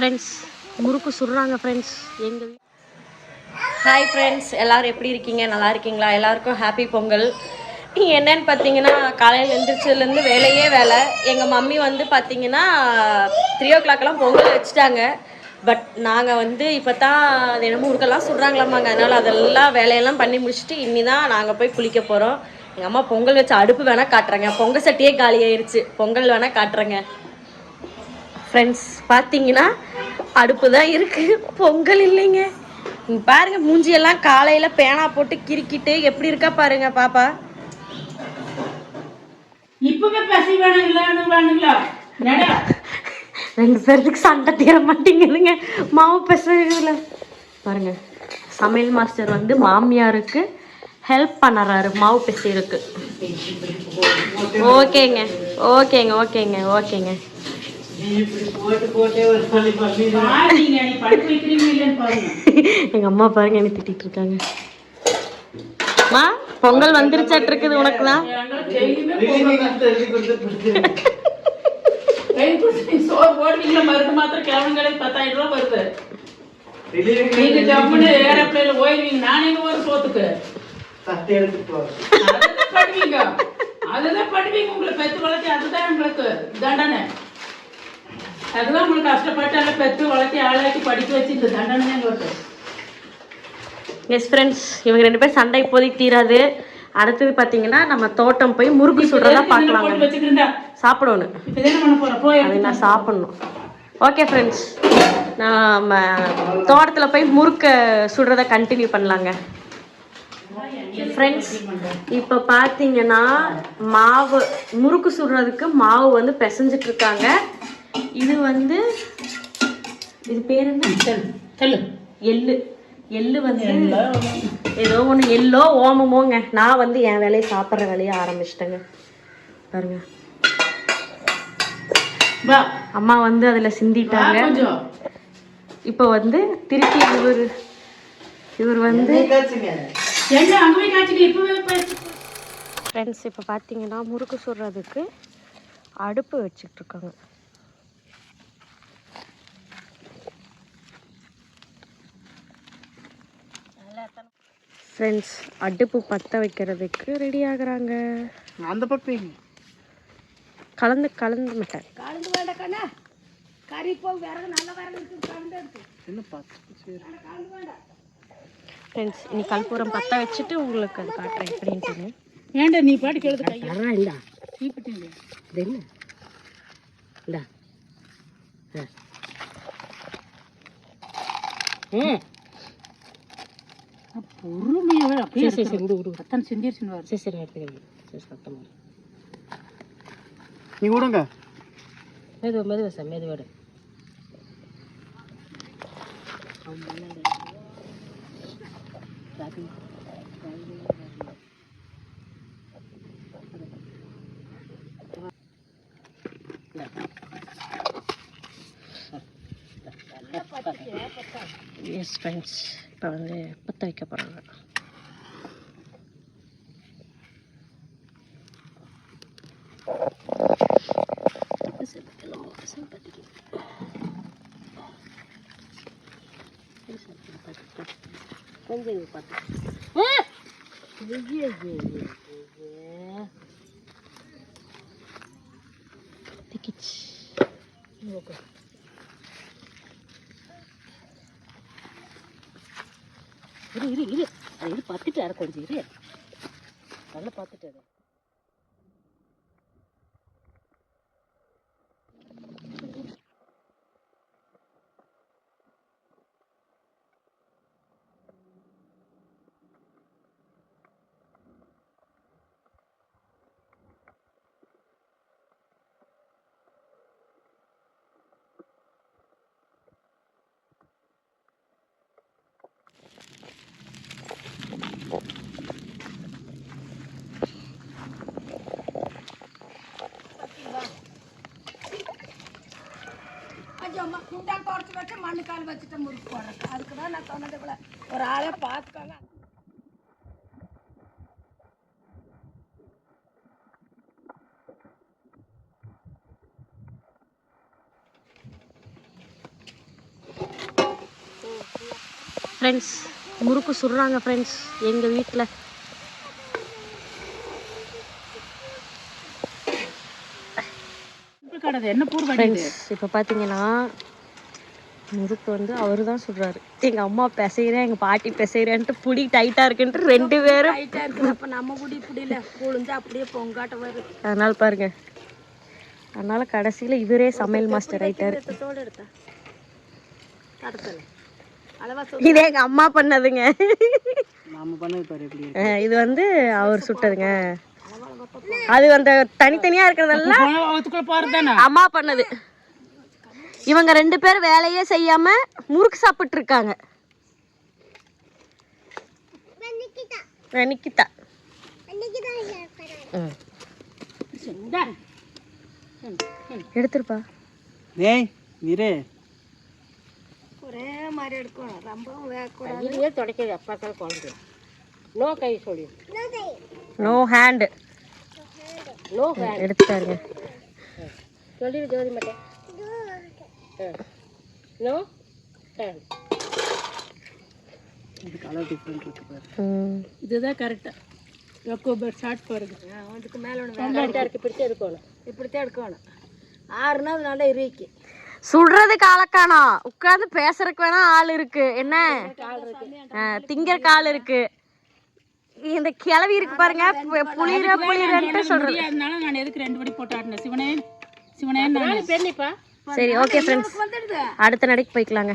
Friends முறுக்கு சுடுறாங்க friends எங்கள் ஹாய் ஃப்ரெண்ட்ஸ் எல்லோரும் எப்படி இருக்கீங்க? நல்லா இருக்கீங்களா? எல்லாருக்கும் ஹாப்பி பொங்கல். என்னன்னு பார்த்தீங்கன்னா காலையில் எழுந்திரிச்சதுலேருந்து வேலையே வேலை. எங்கள் மம்மி வந்து பார்த்தீங்கன்னா த்ரீ ஓ கிளாக்லாம் பொங்கல் வச்சுட்டாங்க. பட் நாங்கள் வந்து இப்போ தான் அது என்னமோ முறுக்கெல்லாம் சுடுறாங்களாமாங்க. அதனால் அதெல்லாம் வேலையெல்லாம் பண்ணி முடிச்சுட்டு இனி தான் நாங்கள் போய் குளிக்க போகிறோம் எங்கள் அம்மா பொங்கல் வச்சு அடுப்பு வேணால் காட்டுறேங்க. பொங்கல் சட்டியே காலி பொங்கல் வேணால் காட்டுறேங்க. ஃப்ரெண்ட்ஸ் பார்த்தீங்கன்னா அடுப்பு தான் இருக்கு. பொங்கல் இல்லைங்க. இங்க பாருங்க மூஞ்சியெல்லாம் காலையில பேனா போட்டு கிறுக்கிட்டு எப்படி இருக்கா பாருங்க பாப்பா. இப்பவே பசி வேணுங்களா ரெண்டு பேர்த்துக்கு சண்டை தீர மாட்டேங்குதுங்க. மாவு பெசல பாருங்க சமையல் மாஸ்டர் வந்து மாமியாருக்கு ஹெல்ப் பண்ணுறாரு மாவு பெசையருக்கு ஓகேங்க ஓகேங்க ஓகேங்க ஓகேங்க. எங்க அம்மா பாருங்க என்ன திட்டிட்டு இருக்காங்க. மா பொங்கல் வந்துருச்சாட்டு இருக்குது உனக்கு தான் எங்களுக்கு டெய்லியுமே பொங்கல் தான். கை கொடுத்து சோறு போடுறீங்களா? மருந்து மாத்திரம் கிழமை பத்தாயிரம் ரூபாய் வருது நீங்க ஜம்முன்னு ஏரோப்ளேன்ல போயிருவீங்க நான் ஒரு சோத்துக்கு. அதுதான் பண்ணுவீங்க. அதுதான் பண்ணுவீங்க உங்களை பெத்து வளர்த்தி அதுதான் உங்களுக்கு தண்டனை அதுதான் பெத்து வளர்த்தி ஆளாக்கி படிக்க வச்சு இந்த தண்டனை தான் எங்களுக்கு எஸ் ஃப்ரெண்ட்ஸ் இவங்க ரெண்டு பேரும் சண்டை இப்போதைக்கு தீராது. அடுத்தது பார்த்தீங்கன்னா நம்ம தோட்டம் போய் முறுக்கு சுடுறதா பார்க்கலாங்க. சாப்பிடணும். அது நான் சாப்பிடணும். ஓகே ஃப்ரெண்ட்ஸ் நம்ம தோட்டத்தில் போய் முறுக்க சுடுறத கண்டினியூ பண்ணலாங்க. ஃப்ரெண்ட்ஸ் இப்போ பார்த்தீங்கன்னா மாவு முறுக்கு சுடுறதுக்கு மாவு வந்து பிசைஞ்சிட்டு இருக்காங்க. இது வந்து இது பேர் என்ன? செல்லு எள்ளு. எள்ளு வந்து ஏதோ ஒன்று எல்லோ ஓமமோங்க. நான் வந்து என் வேலையை சாப்பிட்ற வேலையை ஆரம்பிச்சிட்டேங்க. பாருங்க. வா. அம்மா வந்து அதில் சிந்திட்டாங்க. இப்போ வந்து திருப்பி இவர் இவர் வந்து ஃப்ரெண்ட்ஸ் இப்போ பார்த்தீங்கன்னா முறுக்கு சுடுறதுக்கு அடுப்பு வச்சுட்டு இருக்காங்க. ஃப்ரெண்ட்ஸ் அடுப்பு பற்ற வைக்கிறதுக்கு ரெடி ஆகுறாங்க. அந்த பக்கம் கலந்து கலந்து மாட்டேன் கலந்து வேண்டாக்கண்ணா கறி போய் விறகு நல்ல விறகு இருக்கு கலந்து எடுத்து. என்ன பார்த்து ஃப்ரெண்ட்ஸ் இனி கற்பூரம் பற்ற வச்சுட்டு உங்களுக்கு அது காட்டுறேன். எப்படின்ட்டுங்க ஏண்டா நீ பாட்டுக்கு எழுது கையை இல்லைடா தீப்பிட்டீங்க இது என்ன? இந்தா. ம். பொறுமையாவே அப்படியே சரி சரி விடு விடு. அத்தனை செஞ்சிருச்சுன்னு வரும் சரி சரி எடுத்துக்கிறேன் சரி சத்தமாக நீ விடுங்க மெதுவா மெதுவா சார் மெதுவாடு எஸ் ஃப்ரெண்ட்ஸ் இப்போ வந்து பற்ற வைக்க போகிறாங்க கொஞ்சம் இது பார்த்து திக்கிச்சு ஓகே இரு இரு இரு. அது இது பார்த்துட்டு அரை கொஞ்சம் இரு. நல்லா பார்த்துட்டு கொஞ்சம் ஐயோ குறைச்சி வச்சு மண்ணு கால் வச்சுட்டு முறுக்கு போடுறேன். அதுக்கு தான் நான் சொன்னது ஒரு ஆளை பார்த்துக்கோங்க. ஃப்ரெண்ட்ஸ் முறுக்கு சுடுறாங்க ஃப்ரெண்ட்ஸ் எங்கள் வீட்டில் கடை என்ன பூர் ஃப்ரெண்ட்ஸ் இப்போ பார்த்தீங்கன்னா முறுக்கு வந்து அவரு தான் சுடுறாரு எங்கள் அம்மா பிசைகிறேன் எங்கள் பாட்டி பிசைகிறேன்ட்டு புடி டைட்டாக இருக்குன்ட்டு ரெண்டு பேரும் டைட்டாக இருக்குது. அப்போ நம்ம குடி புடியில புழிஞ்சு அப்படியே பொங்காட்ட வருது அதனால பாருங்க. அதனால கடைசியில் இவரே சமையல் மாஸ்டர் ஆயிட்டாரு. இது எங்கள் அம்மா பண்ணதுங்க. இது வந்து அவர் சுட்டதுங்க. அது அந்த தனித்தனியா இருக்கிறதெல்லாம் பாரு அம்மா பண்ணது. இவங்க ரெண்டு பேரும் வேலையே செய்யாம முறுக்கு சாப்பிட்டு இருக்காங்க நிக்கிதா. எடுத்துருப்பா. ஏய் வீரே ஒரே மாதிரி எடுக்கணும். ரொம்பவும் தொடக்கிறது அப்பா தான் குழந்தை நோ கை சொல்லி. நோ ஹேண்டு நோ ஹேண்ட் எடுத்துட்டாருங்க சொல்லிடு ஜோதி மட்டும் நோ ஹேண்ட் இது கலர் டிஃப்ரெண்ட் இருக்கு பாரு. ம். இதுதான் கரெக்டா யோகோபர் ஷார்ட் பாருங்க. அதுக்கு மேலே ஒன்று கரெக்டாக இருக்கு. பிடிச்சி எடுக்கணும். இப்படித்தான் எடுக்கணும். ஆறுனா அது நல்லா இறுக்கி. சுடுறதுக்கு ஆளக்கானா உட்கார்ந்து பேசுறதுக்கு வேணா ஆள் இருக்கு. என்ன? திங்கறக்கு ஆள் இருக்கு. இந்த கிளவி இருக்கு பாருங்க. புளிர புளிரன்ட்டு சொல்றது. அதனால நான் எதுக்கு ரெண்டு படி போட்டு ஆடினேன் சிவனே சிவனே நான். சரி ஓகே ஃப்ரெண்ட்ஸ் அடுத்த நடைக்கு போய்க்கலாங்க.